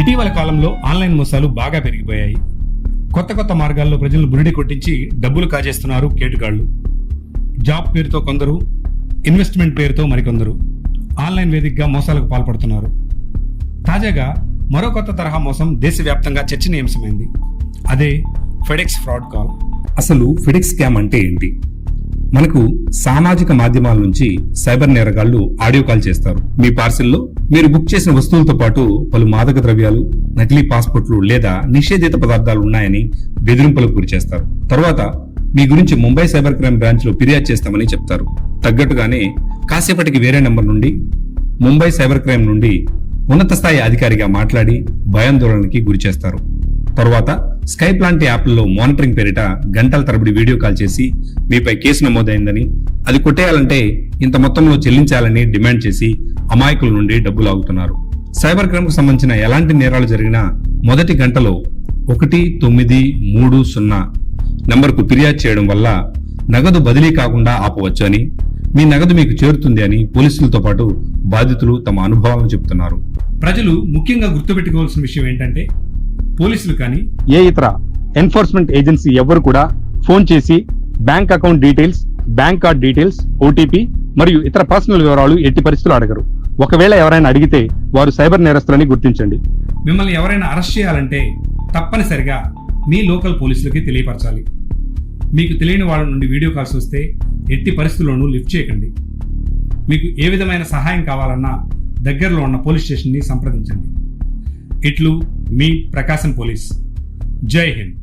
ఇటీవల కాలంలో ఆన్లైన్ మోసాలు బాగా పెరిగిపోయాయి. కొత్త కొత్త మార్గాల్లో ప్రజలను బురిడి కొట్టించి డబ్బులు కాజేస్తున్నారు కేటుగాళ్ళు జాబ్ పేరుతో కొందరు ఇన్వెస్ట్మెంట్ పేరుతో మరికొందరు. ఆన్లైన్ వేదికగా మోసాలకు పాల్పడుతున్నారు. తాజాగా మరో కొత్త తరహా మోసం దేశవ్యాప్తంగా చర్చనీయాంశమైంది. అదే ఫెడెక్స్ ఫ్రాడ్ కాల్. అసలు ఫిడిక్స్ స్కామ్ అంటే ఏంటి? మనకు సామాజిక మాధ్యమాల నుంచి సైబర్ నేరగాళ్ళు ఆడియో కాల్ చేస్తారు. మీ పార్సిల్లో మీరు బుక్ చేసిన వస్తువులతో పాటు పలు మాదక ద్రవ్యాలు నకిలీ పాస్పోర్ట్లు లేదా నిషేధిత పదార్థాలు ఉన్నాయని బెదిరింపులకు గురి చేస్తారు. తర్వాత మీ గురించి ముంబై సైబర్ క్రైమ్ బ్రాంచ్లో ఫిర్యాదు చేస్తామని చెప్తారు. తగ్గట్టుగానే కాసేపటికి వేరే నెంబర్ నుండి ముంబై సైబర్ క్రైమ్ నుండి ఉన్నత స్థాయి అధికారిగా మాట్లాడి భయాందోళనకి గురి చేస్తారు. తరువాత స్కైప్ లాంటి యాప్లలో మానిటరింగ్ పేరిట గంటల తరబడి వీడియో కాల్ చేసి మీపై కేసు నమోదైందని అది కొట్టేయాలంటే ఇంత మొత్తంలో చెల్లించాలని డిమాండ్ చేసి అమాయకుల నుండి డబ్బులు ఆగుతున్నారు. సైబర్ క్రైమ్కు సంబంధించిన ఎలాంటి నేరాలు జరిగినా మొదటి గంటలో ఒకటి తొమ్మిది మూడు సున్నా నంబర్కు ఫిర్యాదు చేయడం వల్ల నగదు బదిలీ కాకుండా ఆపవచ్చు అని మీ నగదు మీకు చేరుతుంది అని పోలీసులతో పాటు బాధితులు తమ అనుభవాలను చెబుతున్నారు. ప్రజలు ముఖ్యంగా గుర్తుపెట్టుకోవాల్సిన విషయం ఏంటంటే పోలీసులు కానీ ఏ ఇతర ఎన్ఫోర్స్మెంట్ ఏజెన్సీ ఎవరు కూడా ఫోన్ చేసి bank account details bank card details OTP మరియు ఇతర పర్సనల్ వివరాలు ఎట్టి పరిస్థితులు అడగరు. ఒకవేళ ఎవరైనా అడిగితే వారు సైబర్ నేరస్తులని గుర్తించండి. మిమ్మల్ని ఎవరైనా అరెస్ట్ చేయాలంటే తప్పనిసరిగా మీ లోకల్ పోలీసులకి తెలియపరచాలి. మీకు తెలియని వాళ్ళ నుండి వీడియో కాల్స్ వస్తే ఎట్టి పరిస్థితుల్లోనూ లిఫ్ట్ చేయకండి. మీకు ఏ విధమైన సహాయం కావాలన్నా దగ్గరలో ఉన్న పోలీస్ స్టేషన్ని సంప్రదించండి. ఇట్లు మీ ప్రకాశం పోలీస్. జై హింద్.